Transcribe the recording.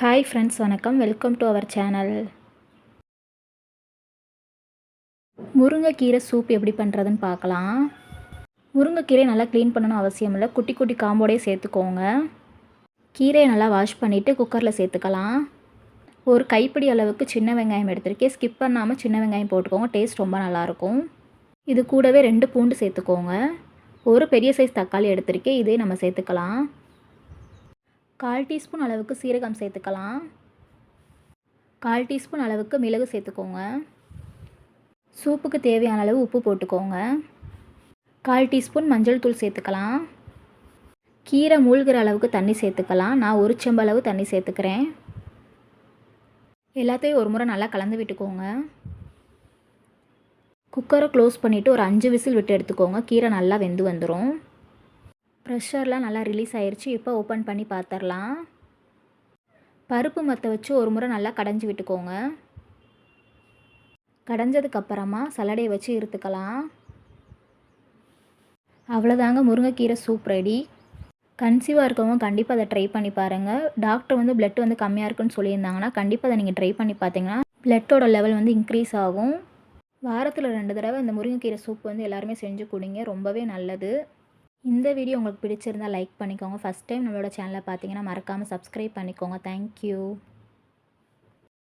Hi friends வணக்கம். Welcome to our channel. முருங்கைக்கீரை soup எப்படி பண்ணுறதுன்னு பார்க்கலாம். முருங்கைக்கீரை நல்லா க்ளீன் பண்ணணும் அவசியம் இல்லை. குட்டி குட்டி காம்போடையே சேர்த்துக்கோங்க. கீரையை நல்லா வாஷ் பண்ணிவிட்டு குக்கரில் சேர்த்துக்கலாம். ஒரு கைப்பிடி அளவுக்கு சின்ன வெங்காயம் எடுத்திருக்கேன். ஸ்கிப் பண்ணாமல் சின்ன வெங்காயம் போட்டுக்கோங்க. டேஸ்ட் ரொம்ப நல்லாயிருக்கும் இது கூடவே ரெண்டு பூண்டு சேர்த்துக்கோங்க. ஒரு பெரிய சைஸ் தக்காளி எடுத்திருக்கேன். இதே நம்ம சேர்த்துக்கலாம். கால் டீஸ்பூன் அளவுக்கு சீரகம் சேர்த்துக்கலாம். கால் டீஸ்பூன் அளவுக்கு மிளகு சேர்த்துக்கோங்க. சூப்புக்கு தேவையான அளவு உப்பு போட்டுக்கோங்க. கால் டீஸ்பூன் மஞ்சள் தூள் சேர்த்துக்கலாம். கீரை மூழ்கிற அளவுக்கு தண்ணி சேர்த்துக்கலாம். நான் ஒரு செம்பளவு தண்ணி சேர்த்துக்கிறேன். எல்லாத்தையும் ஒரு முறை நல்லா கலந்து விட்டுக்கோங்க. குக்கரை க்ளோஸ் பண்ணிவிட்டு ஒரு அஞ்சு விசில் விட்டு எடுத்துக்கோங்க. கீரை நல்லா வெந்து வந்துடும் ப்ரெஷர்லாம் நல்லா ரிலீஸ் ஆயிடுச்சு இப்போ ஓப்பன் பண்ணி பார்த்துடலாம் பருப்பு மற்ற வச்சு ஒரு முறை நல்லா கடைஞ்சி விட்டுக்கோங்க. கடைஞ்சதுக்கப்புறமா சலடையை வச்சு இருத்துக்கலாம் அவ்வளோதாங்க முருங்கைக்கீரை சூப் ரெடி கன்சீவாக இருக்கவங்க கண்டிப்பாக அதை ட்ரை பண்ணி பாருங்கள் டாக்டர் வந்து பிளட் வந்து கம்மியாக இருக்குன்னு சொல்லியிருந்தாங்கன்னா கண்டிப்பாக அதை நீங்கள் ட்ரை பண்ணி பார்த்தீங்கன்னா பிளட்டோட லெவல் வந்து இன்க்ரீஸ் ஆகும். வாரத்தில் ரெண்டு தடவை இந்த முருங்கைக்கீரை சூப் வந்து எல்லாருமே செஞ்சு கொடுங்க. ரொம்பவே நல்லது. இந்த வீடியோ உங்களுக்கு பிடிச்சிருந்தால் லைக் பண்ணிக்கோங்க. ஃபஸ்ட் டைம் நம்மளோட சேனலை பார்த்தீங்கன்னா மறக்காமல் சப்ஸ்கிரைப் பண்ணிக்கோங்க. தேங்க்யூ